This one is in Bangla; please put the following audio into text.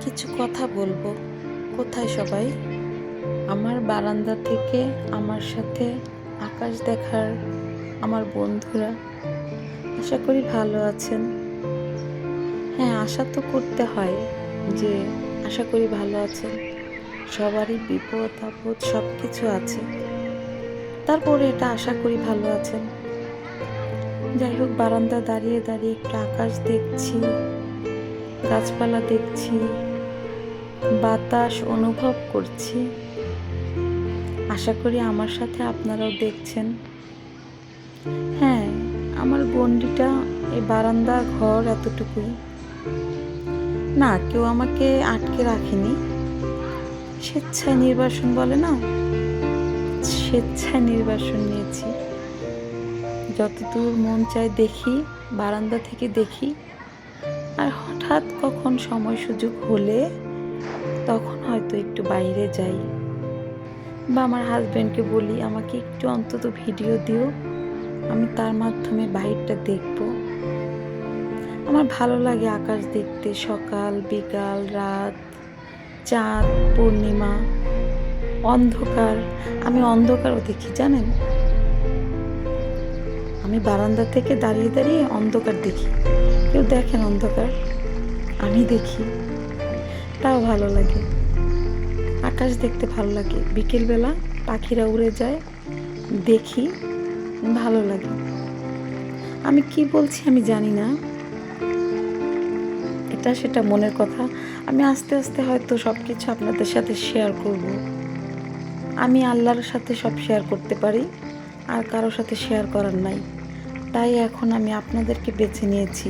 কিছু কথা বলব। কোথায় সবাই? আমার বারান্দা থেকে আমার সাথে আকাশ দেখার আমার বন্ধুরা। আশা করি ভালো আছেন। হ্যাঁ আশা তো করতে হয় যে আশা করি ভালো আছেন। সবারই বিপদ, আপদ সব কিছু আছে। তারপরে এটা আশা করি ভালো আছেন। যাই হোক বারান্দা দাঁড়িয়ে দাঁড়িয়ে একটু আকাশ দেখছি। গাছপালা দেখছি, বাতাস অনুভব করছি। আশা করি আমার সাথে আপনারাও দেখছেন। হ্যাঁ আমার গন্ডিটা এই বারান্দা ঘর এতটুকুই। না, কেউ আমাকে আটকে রাখেনি। স্বেচ্ছায় নির্বাসন বলে না? স্বেচ্ছায় নির্বাসন নিয়েছি। যতদূর মন চায় দেখি, বারান্দা থেকে দেখি। আর হঠাৎ কখন সময় সুযোগ হলে তখন হয়তো একটু বাইরে যাই। বা আমার হাজব্যান্ডকে বলি, আমাকে একটু অন্তত ভিডিও দিও, আমি তার মাধ্যমে বাইরটা দেখব। আমার ভালো লাগে আকাশ দেখতে, সকাল, বিকাল, রাত, চাঁদ, পূর্ণিমা, অন্ধকার। আমি অন্ধকারও দেখি, জানেন? আমি বারান্দা থেকে দাঁড়িয়ে দাঁড়িয়ে অন্ধকার দেখি। কেউ দেখেন অন্ধকার, আমি দেখি। তাও ভালো লাগে। আকাশ দেখতে ভালো লাগে। বিকেলবেলা পাখিরা উড়ে যায়, দেখি, ভালো লাগে। আমি কি বলছি আমি জানি না। এটা সেটা মনের কথা। আমি আস্তে আস্তে হয়তো সব কিছু আপনাদের সাথে শেয়ার করব। আমি আল্লাহর সাথে সব শেয়ার করতে পারি, আর কারোর সাথে শেয়ার করার নাই। তাই এখন আমি আপনাদেরকে বেছে নিয়েছি।